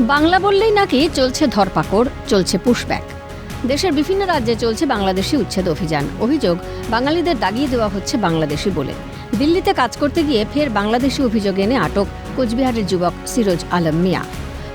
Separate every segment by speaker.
Speaker 1: বাংলা বললেই নাকি চলছে ধরপাকড়, চলছে পুশব্যাক দেশের বিভিন্ন রাজ্যে চলছে বাংলাদেশি উচ্ছেদ অভিযান। অভিযোগ, বাঙালিদের দাগিয়ে দেওয়া হচ্ছে বাংলাদেশি বলে। দিল্লিতে কাজ করতে গিয়ে ফের বাংলাদেশি অভিযোগ এনে আটক কোচবিহারের যুবক সিরোজ আলম মিয়া।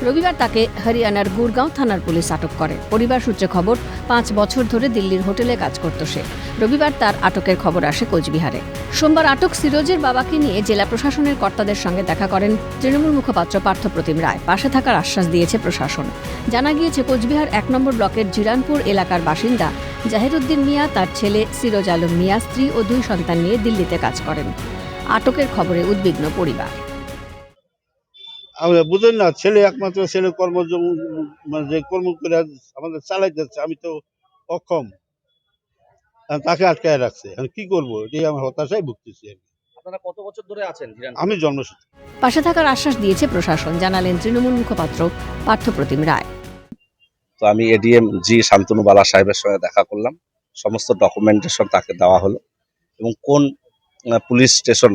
Speaker 1: রবিবার তাকে হরিয়ানার গুরগাঁও থানার পুলিশ আটক করে। পরিবার সূত্রে খবর, পাঁচ বছর ধরে দিল্লির হোটেলে কাজ করত সে। রবিবার তার আটকের খবর আসে কোচবিহারে। সোমবার আটক সিরোজের বাবাকে নিয়ে জেলা প্রশাসনের কর্তাদের সঙ্গে দেখা করেন তৃণমূল মুখপাত্র পার্থপ্রতিম রায়। পাশে থাকার আশ্বাস দিয়েছে প্রশাসন। জানা গিয়েছে, কোচবিহার এক নম্বর ব্লকের জিরানপুর এলাকার বাসিন্দা জাহিরুদ্দিন মিয়া, তার ছেলে সিরোজ আলম মিয়া, স্ত্রী ও দুই সন্তান নিয়ে দিল্লিতে কাজ করেন। আটকের খবরে উদ্বিগ্ন পরিবার।
Speaker 2: আমরা বুঝেন না ছেলে একমাত্র ছেলে কর্ম মানে যে কর্ম করে আমাদের চালাইতেছে আমি তো অক্ষম। তাকে আটকায় রাখছে। আমি কি করব? এটাই আমার হতাশায় ভুগতেছি আর কি।
Speaker 3: আপনারা কত বছর ধরে আছেন
Speaker 2: আমি জন্মসূত্রে।
Speaker 1: পাশে থাকার আশ্বাস দিয়েছে প্রশাসন জানালেন তৃণমূল মুখপাত্র পার্থপ্রতিম রায়।
Speaker 3: তো আমি এডিএম জি শান্তনু বালা সাহেবের সঙ্গে দেখা করলাম। সমস্ত ডকুমেন্টেশন তাকে দেওয়া হলো এবং কোন পুলিশ স্টেশন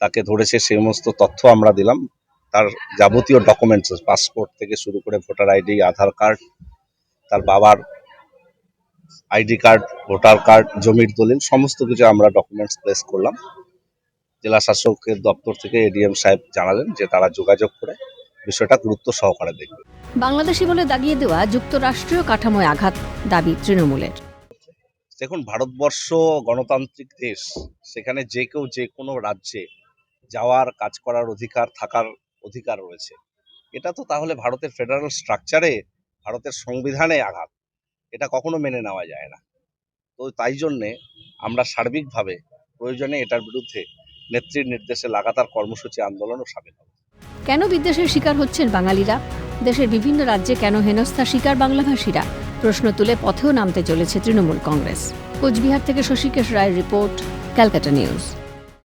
Speaker 3: তাকে ধরেছে সেই সমস্ত তথ্য আমরা দিলাম। তার যাবতীয় ডকুমেন্টস পাসপোর্ট থেকে শুরু করে ভোটার আইডি আধার কার্ড তার বাবার আইডি কার্ড ভোটার কার্ড জমির দলিল সমস্ত কিছু আমরা ডকুমেন্টস প্লেস করলাম। জেলা শাসকের দপ্তর থেকে এডিএম সাহেব জানালেন যে তারা যোগাযোগ করে বিষয়টা গুরুত্ব সহকারে দেখবে।
Speaker 1: বাংলাদেশি বলে দাগিয়ে দেওয়া যুক্তরাষ্ট্রীয় কাঠামোয় আঘাত দাবি তৃণমূলের।
Speaker 3: দেখুন ভারতবর্ষ গণতান্ত্রিক দেশ সেখানে যে কেউ যে কোনো রাজ্যে যাওয়ার কাজ করার অধিকার থাকার অধিকার রয়েছে। এটা তো তাহলে ভারতের ফেডারেল স্ট্রাকচারে ভারতের সংবিধানে আঘাত। এটা কখনো মেনে নেওয়া যায় না। তো তাই জন্যে আমরা সার্বিকভাবে প্রয়োজনে এটার বিরুদ্ধে নেত্রীর নির্দেশে লাগাতার কর্মসূচি আন্দোলনও সামিল হবে।
Speaker 1: কেন বিদ্বেষের শিকার হচ্ছেন বাঙালিরা? দেশের বিভিন্ন রাজ্যে কেন হেনস্থা শিকার বাংলাভাষীরা? প্রশ্ন তুলে পথেও নামতে চলেছে তৃণমূল কংগ্রেস। কোচবিহার থেকে শশীকেশ রায়ের রিপোর্ট, ক্যালকাটা নিউজ।